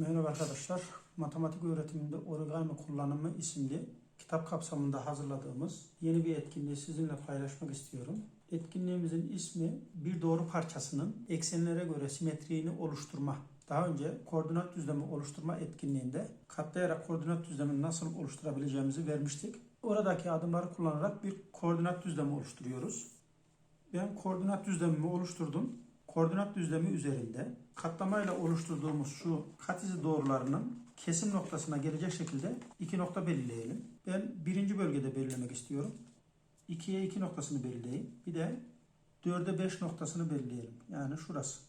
Merhaba arkadaşlar. Matematik öğretiminde origami kullanımı isimli kitap kapsamında hazırladığımız yeni bir etkinliği sizinle paylaşmak istiyorum. Etkinliğimizin ismi bir doğru parçasının eksenlere göre simetriğini oluşturma. Daha önce koordinat düzlemi oluşturma etkinliğinde katlayarak koordinat düzlemini nasıl oluşturabileceğimizi vermiştik. Oradaki adımları kullanarak bir koordinat düzlemi oluşturuyoruz. Ben koordinat düzlemimi oluşturdum. Koordinat düzlemi üzerinde katlamayla oluşturduğumuz şu kat doğrularının kesim noktasına gelecek şekilde iki nokta belirleyelim. Ben birinci bölgede belirlemek istiyorum. 2'ye 2 noktasını belirleyin. Bir de 4'e 5 noktasını belirleyelim. Yani şurası.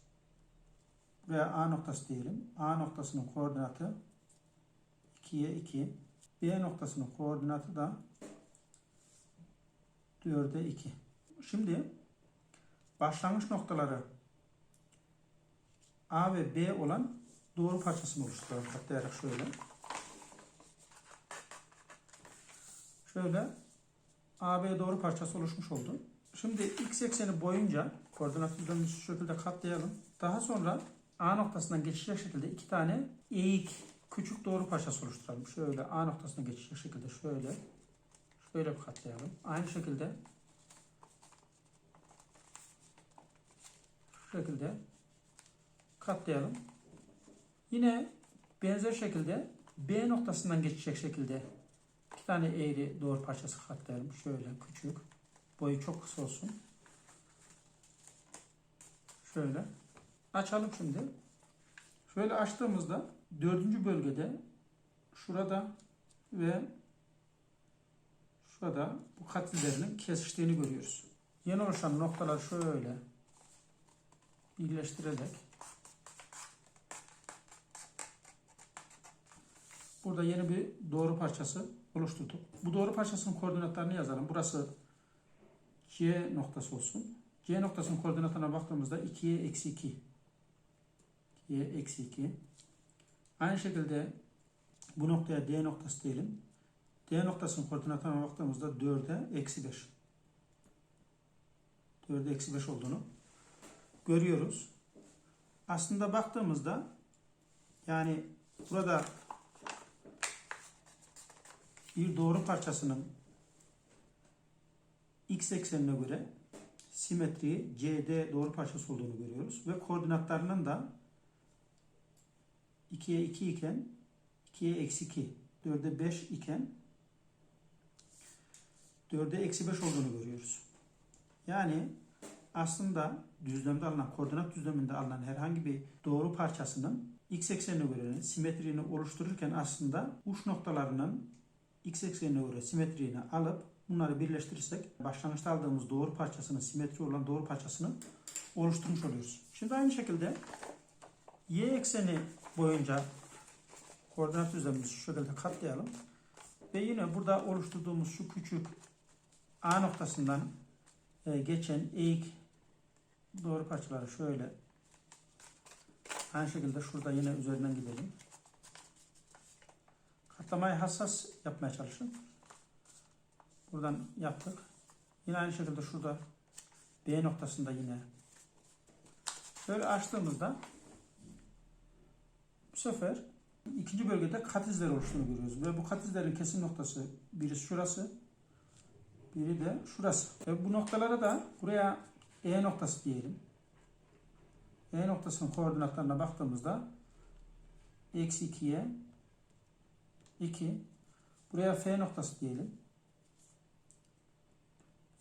Buraya A noktası diyelim. A noktasının koordinatı 2'ye 2. B noktasının koordinatı da 4'e 2. Şimdi başlangıç noktaları A ve B olan doğru parçasını oluşturalım. Katlayarak şöyle. Şöyle AB doğru parçası oluşmuş oldu. Şimdi x ekseni boyunca koordinat düzlemini şu şekilde katlayalım. Daha sonra A noktasından geçecek şekilde iki tane eğik küçük doğru parçası oluşturalım. Şöyle A noktasına geçecek şekilde şöyle şöyle bir katlayalım. Aynı şekilde şu şekilde katlayalım. Yine benzer şekilde B noktasından geçecek şekilde iki tane eğri doğru parçası katlayalım. Şöyle küçük. Boyu çok kısa olsun. Şöyle. Açalım şimdi. Şöyle açtığımızda dördüncü bölgede şurada ve şurada bu kat kesiştiğini görüyoruz. Yeni oluşan noktalar şöyle birleştirerek Burada yeni bir doğru parçası oluşturduk. Bu doğru parçasının koordinatlarını yazalım. Burası C noktası olsun. C noktasının koordinatına baktığımızda 2'ye eksi 2. 2'ye eksi 2. Aynı şekilde bu noktaya D noktası diyelim. D noktasının koordinatına baktığımızda 4'e eksi 5. 4'e eksi 5 olduğunu görüyoruz. Aslında baktığımızda yani burada bir doğru parçasının x eksenine göre simetri CD doğru parçası olduğunu görüyoruz. Ve koordinatlarının da 2'ye 2 iken 2'ye eksi 2, 4'e 5 iken 4'e eksi 5 olduğunu görüyoruz. Yani aslında düzlemde alınan, koordinat düzleminde alınan herhangi bir doğru parçasının x eksenine göre simetriğini oluştururken aslında uç noktalarının x eksenine göre simetriğini alıp bunları birleştirirsek başlangıçta aldığımız doğru parçasının simetri olan doğru parçasını oluşturmuş oluyoruz. Şimdi aynı şekilde y ekseni boyunca koordinat düzlemimizi şu şekilde katlayalım. Ve yine burada oluşturduğumuz şu küçük A noktasından e, geçen eğik doğru parçaları şöyle aynı şekilde şurada yine üzerinden gidelim. Katlamayı hassas yapmaya çalışın. Buradan yaptık. Yine aynı şekilde şurada B noktasında yine şöyle açtığımızda bu sefer ikinci bölgede kat izleri oluştuğunu görüyoruz. Ve bu kat izlerin kesim noktası biri şurası, biri de şurası. Ve bu noktalara da buraya E noktası diyelim. E noktasının koordinatlarına baktığımızda eksi 2'ye 2 buraya F noktası diyelim.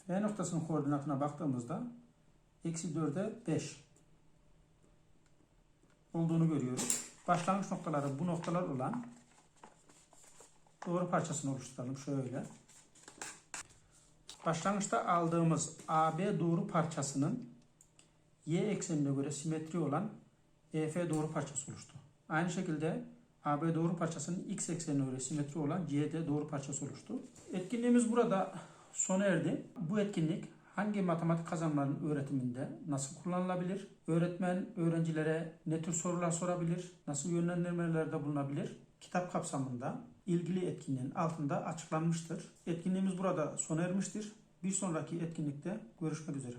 F noktasının koordinatına baktığımızda eksi 4'e 5 olduğunu görüyoruz. Başlangıç noktaları bu noktalar olan doğru parçasını oluşturalım. Şöyle. Başlangıçta aldığımız AB doğru parçasının Y eksenine göre simetri olan EF doğru parçası oluştu. Aynı şekilde AB doğru parçasının x eksenine göre simetri olan CD doğru parçası oluştu. Etkinliğimiz burada sona erdi. Bu etkinlik hangi matematik kazanımlarının öğretiminde nasıl kullanılabilir? Öğretmen öğrencilere ne tür sorular sorabilir? Nasıl yönlendirmelerde bulunabilir? Kitap kapsamında ilgili etkinliğin altında açıklanmıştır. Etkinliğimiz burada sona ermiştir. Bir sonraki etkinlikte görüşmek üzere.